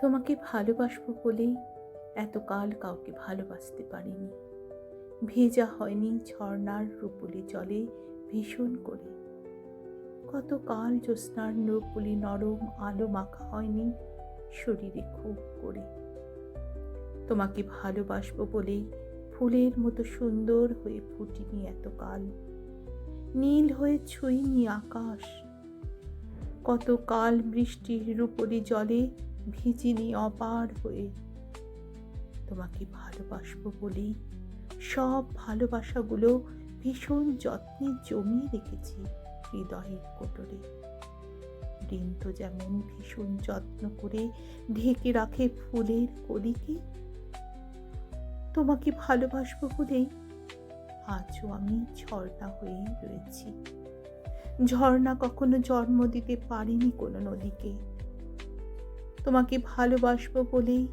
তোমাকে ভালোবাসবো বলেই এতকাল কাউকে ভালোবাসতে পারিনি। ভেজা হয়নি ঝর্ণার রূপুলি জলে ভীষণ করে। কত কাল জ্যোৎস্নার রূপুলি নরম আলো মাখা হয়নি শরীরে খুব করে। তোমাকে ভালোবাসবো বলেই ফুলের মতো সুন্দর হয়ে ফুটিনি এতকাল। নীল হয়ে ছুঁইনি আকাশ। কত কাল বৃষ্টির রূপলি জলে ভিজিনি অপার হয়ে। তোমাকে ভালোবাসব বলেই সব ভালোবাসাগুলো ভীষণ যত্নে জমিয়ে রেখেছি হৃদয়ের কোটরে। বৃন্ত যেমন ভীষণ যত্ন করে ঢেকে রাখে ফুলের কলিকে, তোমাকে ভালোবাসবো বলেই আজও আমি ঝর্ণা হয়েই রয়েছি। ঝর্ণা কখনো জন্ম দিতে পারেনি কোনো নদীকে। তোমাকে ভালোবাসবো বলেই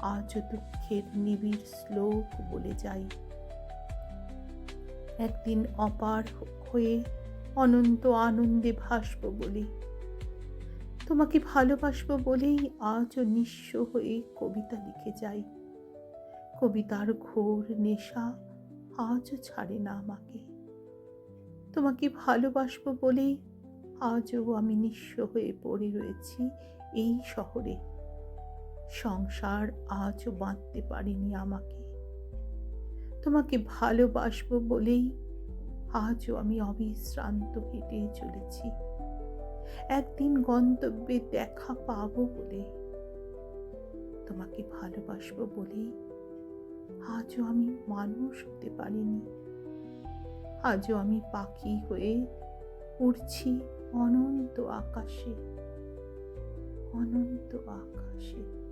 আজও দুঃখের নিবিড় শ্লোক বলে যাই। একদিন অপার হয়ে অনন্ত আনন্দে ভাসব বলে। তোমাকে ভালোবাসবো বলেই আজও নিঃস্ব হয়ে কবিতা লিখে যাই। কবিতার ঘোর নেশা আজও ছাড়ে না আমাকে। তোমাকে ভালোবাসবো বলেই আজও আমি নিঃস্ব হয়ে পড়ে রয়েছি এই শহরে। সংসার আজও বাঁধতে পারেনি আমাকে। তোমাকে ভালোবাসবো বলেই আজও আমি অবিশ্রান্ত হেঁটে চলেছি। একদিন গন্তব্যে দেখা পাবো বলে। তোমাকে ভালোবাসবো বলেই আজও আমি মানুষ হতে পারিনি। আজও আমি পাখি হয়ে উড়ছি অনন্ত আকাশে অনন্ত আকাশে।